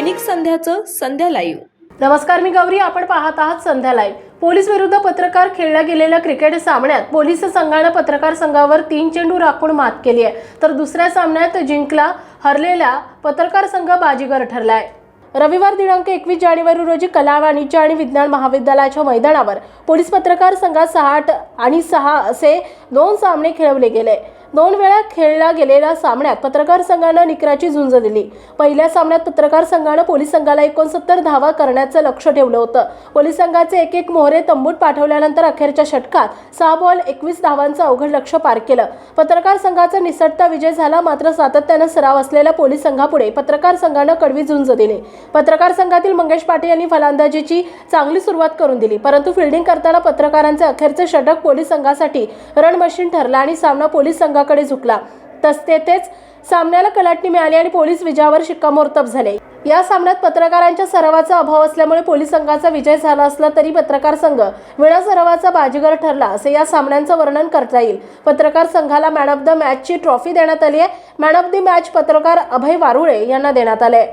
दैनिक संध्याचं संध्या live. नमस्कार मी गौरी. आपण पाहत आहात संध्या लाईव्ह. पोलीस विरुद्ध पत्रकार खेळल्या गेलेल्या क्रिकेट सामन्यात पोलीस संघानं पत्रकार संघावर तीन चेंडू राखून मात केली आहे. तर दुसऱ्या सामन्यात जिंकला हरलेला पत्रकार संघ बाजीगर ठरलाय. रविवार दिनांक एकवीस जानेवारी रोजी कला वाणिज्य आणि विज्ञान महाविद्यालयाच्या मैदानावर पोलीस पत्रकार संघात सहा आठ आणि सहा असे दोन सामने खेळवले गेले. दोन वेळा खेळला गेलेल्या सामन्यात पत्रकार संघानं निकराची झुंज दिली. पहिल्या सामन्यात पत्रकार संघानं पोलीस संघाला एकोणसत्तर धावा करण्याचं लक्ष ठेवलं होतं. पोलीस संघाचे एक एक मोहरे तंबूत पाठवल्यानंतर अखेरच्या षटकात सहा बॉल एकवीस धावांचं अवघड लक्ष पार केलं. पत्रकार संघाचा निसटता विजय झाला मात्र सातत्यानं सराव असलेल्या पोलीस संघापुढे पत्रकार संघानं कडवी झुंज दिली. पत्रकार संघातील मंगेश पाटील यांनी फलंदाजीची चांगली सुरुवात करून दिली परंतु फिल्डिंग करताना पत्रकारांचे अखेरचे षटक पोलीस संघासाठी रन मशीन ठरला आणि सामना पोलीस संघाकडे झुकला. तस तेथेच सामन्याला कलाटणी मिळाली आणि पोलीस विजयावर शिक्कामोर्तब झाले. या सामन्यात पत्रकारांच्या सरावाचा अभाव असल्यामुळे पोलीस संघाचा विजय झाला असला तरी पत्रकार संघ विणा सरावाचा बाजीगर ठरला असे या सामन्यांचं वर्णन करता येईल. पत्रकार संघाला मॅन ऑफ द मॅचची ट्रॉफी देण्यात आली आहे. मॅन ऑफ द मॅच पत्रकार अभय वारुळे यांना देण्यात आले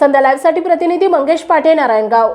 संध्या लाईव्हसाठी प्रतिनिधी मंगेश पाटे नारायणगाव.